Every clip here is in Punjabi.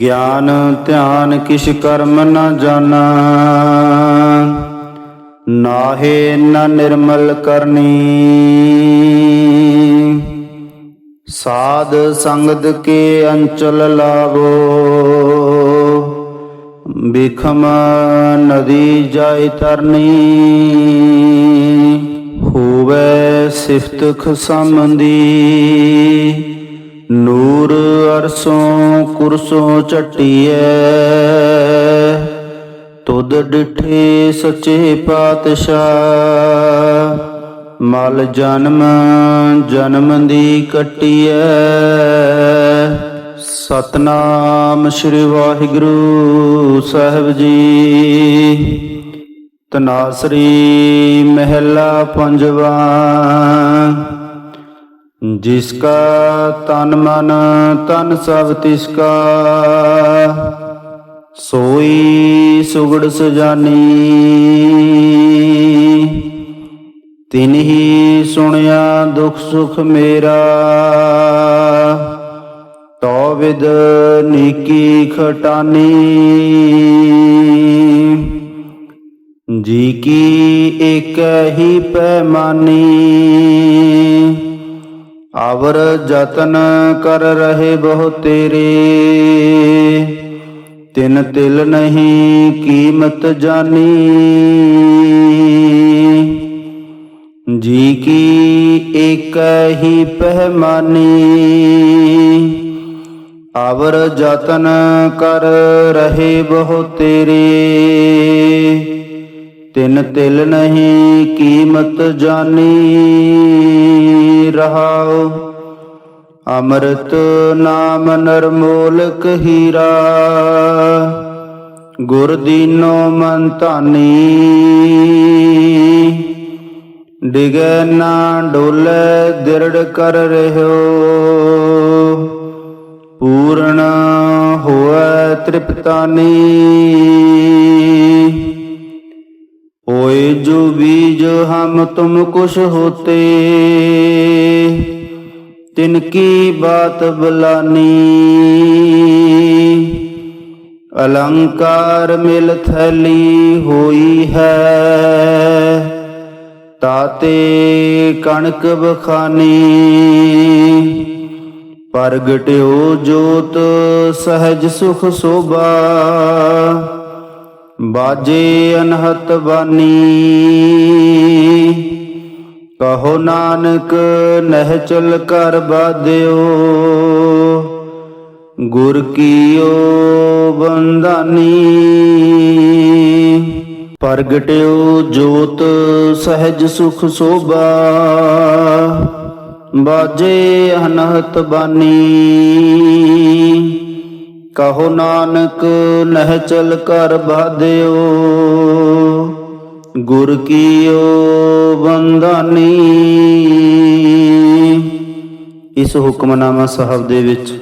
ਗਿਆਨ ਧਿਆਨ ਕਿਛ ਕਰਮ ਨਾ ਜਾਣਾ। ਨਾਹੇ ਨ ਨਿਰਮਲ ਕਰਨੀ। ਸਾਧ ਸੰਗਤ ਕੇ ਅੰਚਲ ਲਾਵੋ। ਬਿਖਮ ਨਦੀ ਜਾਇ ਤਰਨੀ। ਹੋਵੇ ਸਿਫਤ ਖਸਮੰਦੀ ਨੂਰ ਅਰਸੋਂ ਕੁਰਸੋਂ ਚਟੀਐ ਤੁਧ ਡਿਠੇ ਸੱਚੇ ਪਾਤਸ਼ਾਹ। ਮਲ ਜਨਮ ਜਨਮ ਦੀ ਕਟੀਐ। ਸਤਨਾਮ ਸ੍ਰੀ ਵਾਹਿਗੁਰੂ ਸਾਹਿਬ ਜੀ। ਤਨਾਸਰੀ ਮਹਿਲਾ ਪੰਜਵਾ। ਜਿਸ ਕਾ ਤਨ ਮਨ ਤਨ ਸਭ ਤਿਸ ਕਾ ਸੋਈ ਸੁਗੜ ਸੁਜਾਨੀ ਤਿਨਹੀ ਸੁਣਿਆ ਦੁਖ ਸੁਖ ਮੇਰਾ ਤੋ ਵਿਦ ਨੀਕੀ ਖਟਾਨੀ ਜੀ ਕੀ ਇੱਕ ਹੀ ਪੈਮਾਨੀ ਆਵਰ ਜਤਨ ਕਰ ਰਹੇ ਬਹੁ ਤੇਰੇ। ਤਿਨ ਤਿਲ ਨਹੀਂ ਕੀਮਤ ਜਾਨੀ। ਜੀ ਕੀ ਏਕ ਹੀ ਪਹਿਮਾਨੀ। ਆਵਰ ਜਤਨ ਕਰ ਰਹੇ ਬਹੁ ਤੇਰੇ। ਤਿਨ ਤਿਲ ਨਹੀਂ, ਕੀਮਤ ਜਾਨੀ ਰਹਾਉ। ਅੰਮ੍ਰਿਤ ਨਾਮ ਨਰਮੋਲਕ ਹੀਰਾ, ਗੁਰ ਦੀਨੋ ਮਨ ਧਾਨੀ। ਡਿਗੈ ਨਾ ਡੋਲੇ, ਦਿਰੜ ਕਰ ਰਹਿਓ। ਪੂਰਨ ਹੋਇ ਤ੍ਰਿਪਤਾਨੀ। जो बीज हम तुम कुछ होते तिनकी बात बुलानी अलंकार मिल थैली होई है ताते कणक बखानी ਪ੍ਰਗਟਿਓ ਜੋਤ ਸਹਿਜ ਸੁਖ ਸੋਭਾ ਬਾਜੇ ਅਨਹਤ ਬਾਨੀ। ਕਹੋ ਨਾਨਕ, ਨਹਿ ਚਲ ਕਰ ਬਾਦਿਓ ਗੁਰ ਕੀਓ ਬੰਦਾਨੀ ਪ੍ਰਗਟਿਓ ਜੋਤ ਸਹਿਜ ਸੁਖ ਸੋਭਾ। ਬਾਜੇ ਅਨਹਤ ਬਾਨੀ। ਕਹੋ ਨਾਨਕ, ਨਹਿ ਚਲ ਕਰ ਬਾਧਿਓ। ਗੁਰ ਕੀਓ ਬੰਦਾਨੀ ਇਸ ਹੁਕਮਨਾਮਾ ਸਾਹਿਬ ਦੇ ਵਿੱਚ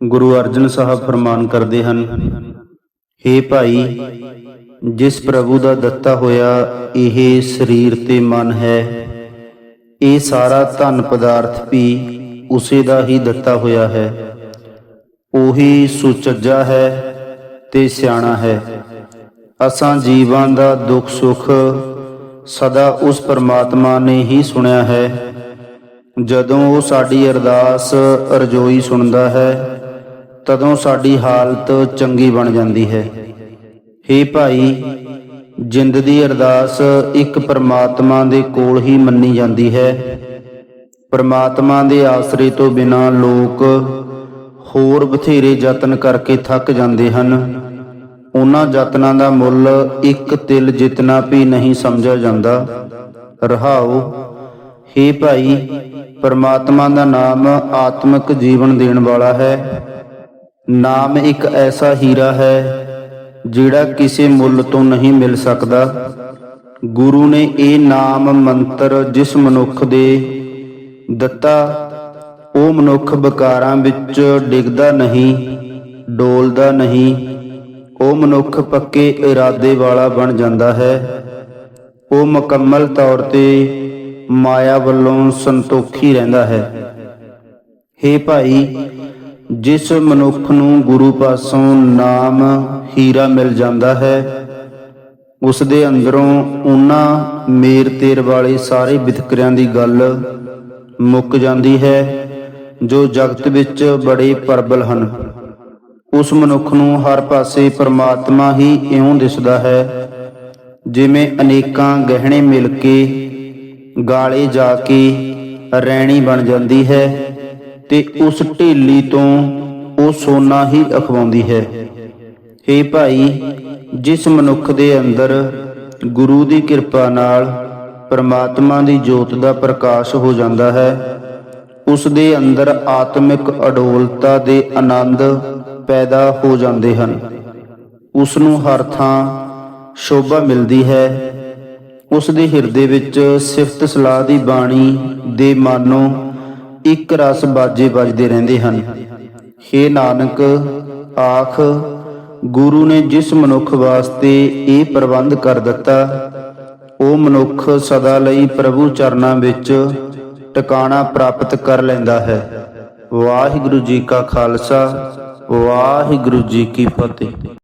ਗੁਰੂ ਅਰਜਨ ਸਾਹਿਬ ਫਰਮਾਨ ਕਰਦੇ ਹਨ हे ਭਾਈ, ਜਿਸ ਪ੍ਰਭੂ ਦਾ ਦਿੱਤਾ ਹੋਇਆ ਇਹ ਸਰੀਰ ਤੇ ਮਨ ਹੈ, ਇਹ ਸਾਰਾ ਧਨ ਪਦਾਰਥ ਵੀ ਉਸੇ ਦਾ ਹੀ ਦਿੱਤਾ ਹੋਇਆ ਹੈ। ਉਹੀ ਸੁਚੱਜਾ ਹੈ ਤੇ ਸਿਆਣਾ ਹੈ। ਅਸਾਂ ਜੀਵਾਂ ਦਾ ਦੁੱਖ ਸੁੱਖ ਸਦਾ ਉਸ ਪਰਮਾਤਮਾ ਨੇ ਹੀ ਸੁਣਿਆ ਹੈ। ਜਦੋਂ ਉਹ ਸਾਡੀ ਅਰਦਾਸ, ਅਰਜ਼ੋਈ ਸੁਣਦਾ ਹੈ, ਤਦੋਂ ਸਾਡੀ ਹਾਲਤ ਚੰਗੀ ਬਣ ਜਾਂਦੀ ਹੈ। ਹੇ ਭਾਈ, ਜਿੰਦ ਦੀ ਅਰਦਾਸ ਇੱਕ ਪਰਮਾਤਮਾ ਦੇ ਕੋਲ ਹੀ ਮੰਨੀ ਜਾਂਦੀ ਹੈ। ਪਰਮਾਤਮਾ ਦੇ ਆਸਰੇ ਤੋਂ ਬਿਨਾ ਲੋਕ ਹੋਰ ਬਥੇਰੇ ਯਤਨ ਕਰਕੇ ਥੱਕ ਜਾਂਦੇ ਹਨ। ਉਹਨਾਂ ਯਤਨਾਂ ਦਾ ਮੁੱਲ ਇੱਕ ਤਿਲ ਜਿਤਨਾ ਵੀ ਨਹੀਂ ਸਮਝਿਆ ਜਾਂਦਾ। ਰਹਾਉ ਹੇ ਭਾਈ, ਪਰਮਾਤਮਾ ਦਾ ਨਾਮ ਆਤਮਿਕ ਜੀਵਨ ਦੇਣ ਵਾਲਾ ਹੈ। ਨਾਮ ਇੱਕ ਐਸਾ ਹੀਰਾ ਹੈ, ਜਿਹੜਾ ਕਿਸੇ ਮੁੱਲ ਤੋਂ ਨਹੀਂ ਮਿਲ ਸਕਦਾ। ਗੁਰੂ ਨੇ ਇਹ ਨਾਮ ਮੰਤਰ ਜਿਸ ਮਨੁੱਖ ਦੇ ਦਿੱਤਾ ਉਹ ਮਨੁੱਖ ਵਿਕਾਰਾਂ ਵਿੱਚ ਡਿੱਗਦਾ ਨਹੀਂ, ਡੋਲਦਾ ਨਹੀਂ। ਉਹ ਮਨੁੱਖ ਪੱਕੇ ਇਰਾਦੇ ਵਾਲਾ ਬਣ ਜਾਂਦਾ ਹੈ। ਉਹ ਮੁਕੰਮਲ ਤੌਰ ਤੇ ਮਾਇਆ ਵੱਲੋਂ ਸੰਤੋਖੀ ਰਹਿੰਦਾ ਹੈ। ਹੇ ਭਾਈ, ਜਿਸ ਮਨੁੱਖ ਨੂੰ ਗੁਰੂ ਪਾਸੋਂ ਨਾਮ ਹੀਰਾ ਮਿਲ ਜਾਂਦਾ ਹੈ ਉਸ ਦੇ ਅੰਦਰੋਂ ਉਹਨਾਂ ਮੇਰ ਤੇਰ ਵਾਲੇ ਸਾਰੇ ਵਿਤਕਰਿਆਂ ਦੀ ਗੱਲ ਮੁੱਕ ਜਾਂਦੀ ਹੈ। ਜੋ ਜਗਤ ਵਿੱਚ ਬੜੇ ਪ੍ਰਬਲ ਹਨ। ਉਸ ਮਨੁੱਖ ਨੂੰ ਹਰ ਪਾਸੇ ਪਰਮਾਤਮਾ ਹੀ ਇਉਂ ਦਿਸਦਾ ਹੈ, ਜਿਵੇਂ ਅਨੇਕਾਂ ਗਹਿਣੇ ਮਿਲ ਕੇ ਗਾਲੇ ਜਾ ਕੇ ਰੈਣੀ ਬਣ ਜਾਂਦੀ ਹੈ ਤੇ ਉਸ ਢੇਲੀ ਤੋਂ ਉਹ ਸੋਨਾ ਹੀ ਅਖਵਾਉਂਦੀ ਹੈ। ਹੇ ਭਾਈ, ਜਿਸ ਮਨੁੱਖ ਦੇ ਅੰਦਰ ਗੁਰੂ ਦੀ ਕਿਰਪਾ ਨਾਲ ਪਰਮਾਤਮਾ ਦੀ ਜੋਤ ਦਾ ਪ੍ਰਕਾਸ਼ ਹੋ ਜਾਂਦਾ ਹੈ ਉਸ ਦੇ ਅੰਦਰ ਆਤਮਿਕ ਅਡੋਲਤਾ ਦੇ ਆਨੰਦ ਪੈਦਾ ਹੋ ਜਾਂਦੇ ਹਨ। ਉਸ ਨੂੰ ਹਰ ਥਾਂ ਸ਼ੋਭਾ ਮਿਲਦੀ ਹੈ। ਉਸ ਦੇ ਹਿਰਦੇ ਵਿੱਚ ਸਿਫਤ ਸਲਾਹ ਦੀ ਬਾਣੀ ਦੇ ਮਾਨੋ ਇੱਕ ਰਸ ਬਾਜੇ ਵੱਜਦੇ ਰਹਿੰਦੇ ਹਨ। ਹੇ ਨਾਨਕ, ਆਖ, ਗੁਰੂ ਨੇ ਜਿਸ ਮਨੁੱਖ ਵਾਸਤੇ ਇਹ ਪ੍ਰਬੰਧ ਕਰ ਦਿੱਤਾ, ਉਹ ਮਨੁੱਖ ਸਦਾ ਲਈ ਪ੍ਰਭੂ ਚਰਨਾਂ ਵਿੱਚ ਟਿਕਾਣਾ ਪ੍ਰਾਪਤ ਕਰ ਲੈਂਦਾ ਹੈ। ਵਾਹਿਗੁਰੂ ਜੀ ਕਾ ਖਾਲਸਾ ਵਾਹਿਗੁਰੂ ਜੀ ਕੀ ਫਤਿਹ।